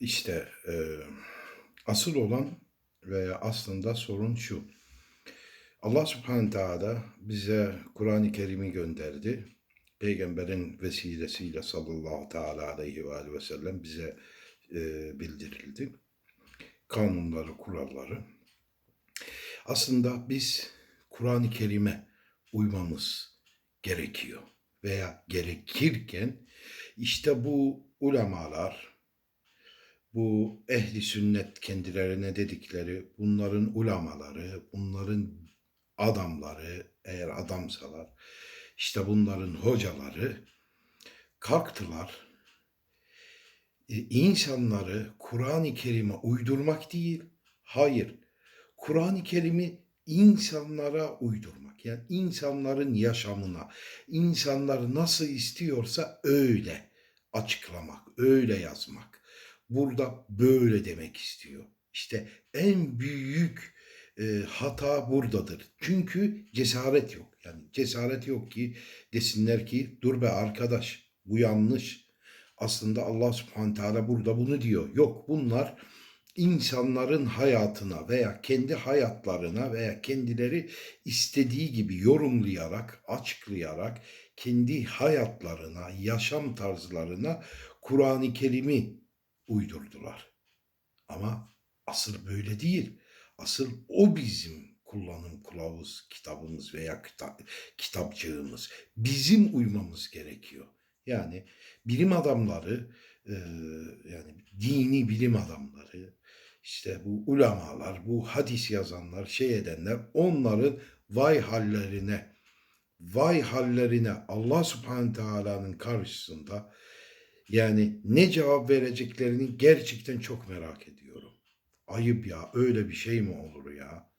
İşte e, asıl olan veya aslında sorun şu. Allah subhanahu teala bize Kur'an-ı Kerim'i gönderdi. Peygamberin vesilesiyle sallallahu teala aleyhi ve aleyhi ve sellem bize e, bildirildi. Kanunları, kuralları. Aslında biz Kur'an-ı Kerim'e uymamız gerekiyor veya gerekirken işte bu ulemalar, bu ehli sünnet kendilerine dedikleri bunların ulamaları, bunların adamları eğer adamsalar işte bunların hocaları kalktılar. E, insanları Kur'an-ı Kerim'e uydurmak değil, hayır. Kur'an-ı Kerim'i insanlara uydurmak. Yani insanların yaşamına, insanlar nasıl istiyorsa öyle açıklamak, öyle yazmak. Burada böyle demek istiyor. İşte en büyük e, hata buradadır. Çünkü cesaret yok. Yani cesaret yok ki desinler ki dur be arkadaş bu yanlış. Aslında Allah subhanahu teala burada bunu diyor. Yok bunlar insanların hayatına veya kendi hayatlarına veya kendileri istediği gibi yorumlayarak, açıklayarak kendi hayatlarına, yaşam tarzlarına Kur'an-ı Kerim'i uydurdular. Ama asıl böyle değil. Asıl o bizim kullanım kılavuz kitabımız veya kita- kitapçığımız. Bizim uymamız gerekiyor. Yani bilim adamları, e, yani dini bilim adamları, işte bu ulemalar, bu hadis yazanlar, şey edenler onların vay hallerine, vay hallerine Allah subhanahu teala'nın karşısında yani ne cevap vereceklerini gerçekten çok merak ediyorum. Ayıp ya öyle bir şey mi olur ya?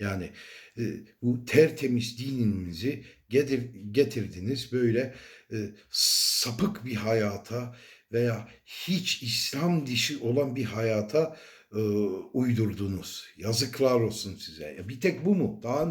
Yani e, bu tertemiz dinimizi getir, getirdiniz böyle e, sapık bir hayata veya hiç İslam dişi olan bir hayata e, uydurdunuz. Yazıklar olsun size. Ya bir tek bu mu? Daha